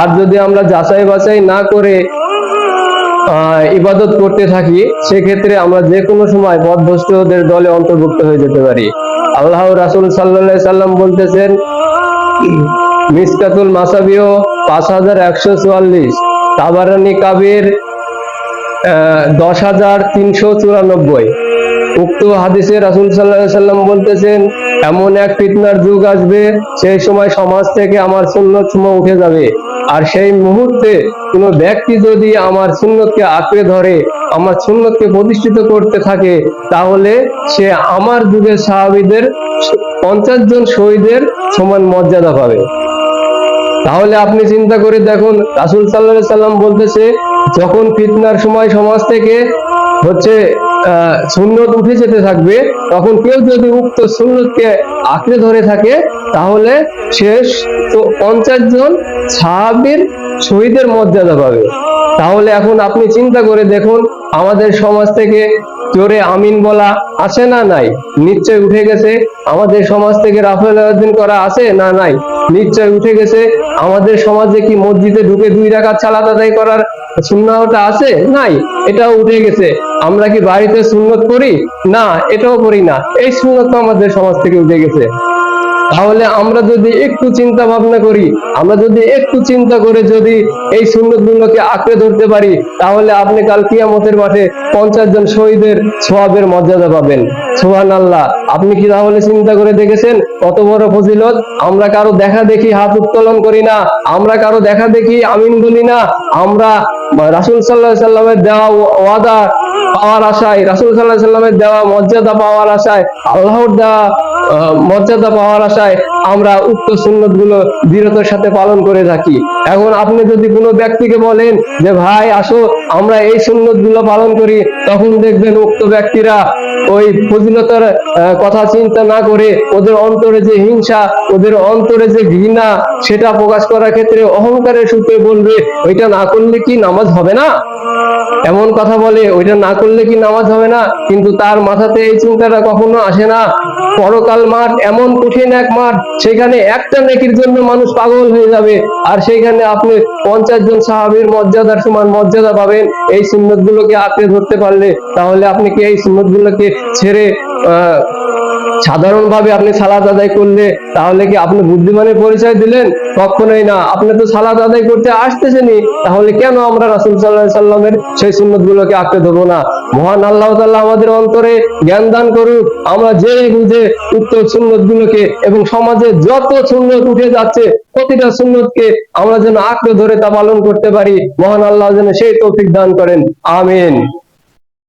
আর যদি আমরা যাচাই বাছাই না করে ইবাদত করতে থাকি, সেক্ষেত্রে আমরা যে কোনো সময় পথভ্রষ্টদের দলে অন্তর্ভুক্ত হয়ে যেতে পারি। আল্লাহ রাসুল সাল্লাহ সাল্লাম বলতেছেন, মিসকাতুল মাসাবিও পাঁচ হাজার একশো চুয়াল্লিশ, তাবারানি কাবির দশ হাজার তিনশো চুরানব্বই। উক্ত হাদিসে রাসুল সাল্লাহ সাল্লাম বলতেছেন, এমন এক ফিতনার যুগ আসবে, সেই সময় সমাজ থেকে আমার সুন্নত সময় উঠে যাবে। আর সেই মুহূর্তে কোনো ব্যক্তি যদি আমার সুন্নতকে আঁকড়ে ধরে, আমার সুন্নতকে প্রতিষ্ঠিত করতে থাকে, তাহলে সে আমার যুগের সাহাবিদের পঞ্চাশ জন শহীদের সমান মর্যাদা পাবে। তাহলে আপনি চিন্তা করে দেখুন, রাসুল সাল্লাহ সাল্লাম বলতেছে, যখন ফিতনার সময় সমাজ থেকে হচ্ছে সুন্নত উঠে যেতে থাকবে, তখন কেউ যদি উক্ত সুন্নতকে আঁকড়ে ধরে থাকে, তাহলে শেষ তো পঞ্চাশ জন সাহাবির শহীদের মর্যাদা পাবে। তাহলে এখন আপনি চিন্তা করে দেখুন, আমাদের সমাজ থেকে জোরে আমিন বলা আছে না নাই? নিশ্চয় উঠে গেছে? আমাদের সমাজ থেকে রাফেল আয়োজন করা আছে না নাই? নিশ্চয় উঠে গেছে? আমাদের সমাজে কি মসজিদে ঢুকে দুই রাকাত সালাত আদায় করার সুন্নাহটা আছে? নাই, এটাও উঠে গেছে। আমরা কি বাড়িতে সুন্নত করি? না, এটাও করি না। এই সুন্নত আমাদের সমাজ থেকে উঠে গেছে। তাহলে আমরা যদি একটু চিন্তা ভাবনা করি, আমরা যদি একটু চিন্তা করে যদি এই সুন্নত গুলোকে আঁকড়ে ধরতে পারি, তাহলে আপনি কাল কিয়ামতের মাঠে পঞ্চাশ জন শহীদের সোয়াবের মর্যাদা পাবেন। সোহান আল্লাহ আপনি কি তাহলে চিন্তা করে দেখেছেন? কত বড় ফজিলত? আমরা কারও দেখা দেখি হাত উত্তোলন করি না, আমরা কারও দেখা দেখি আমিন বলি না, আমরা রাসুল সাল্লাহ সাল্লামের দেওয়া ওয়াদা পাওয়ার আশায়, রাসুল সাল্লাহ সাল্লামের দেওয়া মর্যাদা পাওয়ার আশায়, আল্লাহর দেওয়া মর্যাদা পাওয়ার আশায় আমরা উক্ত সুন্নতগুলো দৃঢ়তার সাথে পালন করে থাকি। এখন আপনি যদি কোনো ব্যক্তিকে বলেন যে, ভাই, আসো, আমরা এই সুন্নতগুলো পালন করি, তখন দেখবেন উক্ত ব্যক্তিরা ওই ফজিলতার কথা চিন্তা না করে ওদের অন্তরে যে হিংসা, ওদের অন্তরে যে ঘৃণা, সেটা প্রকাশ করার ক্ষেত্রে অহংকারের সূত্রে বলবে, ওইটা না করলে কি নামাজ হবে না? এমন কথা বলে, ওইটা না করলে কি নামাজ হবে না? কিন্তু তার মাথাতে এই চিন্তাটা কখনো আসে না। পরকাল মাঠ এমন কঠিন এক মাঠ, সেখানে একটা নেকির জন্য মানুষ পাগল হয়ে যাবে। আর সেখানে আপনি পঞ্চাশ জন সাহাবির মর্যাদার সমান মর্যাদা পাবেন। এই সুন্নত গুলোকে আঁকড়ে ধরতে পারলে তাহলে আপনি কি এই সুন্নত গুলোকে ছেড়ে সাধারণভাবে আপনি সালাদ আদায় করলে তাহলে কি আপনি বুদ্ধিমানের পরিচয় দিলেন? কখনোই না। আপনি তো সালাদ আদায় করতে আসতেছেনই, তাহলে কেন আমরা রাসুল সাল্লাহ সাল্লামের সেই সুন্নত গুলোকে আঁকড়ে ধরবো না? মহান আল্লাহ তাল্লাহ আমাদের অন্তরে জ্ঞান দান করুক। আমরা জেনে বুঝে উত্তর সুন্নত গুলোকে এবং সমাজে যত সুন্নত উঠে যাচ্ছে, প্রতিটা সুন্নতকে আমরা যেন আঁকড়ে ধরে তা পালন করতে পারি। মহান আল্লাহ যেন সেই তৌফিক দান করেন। আমিন।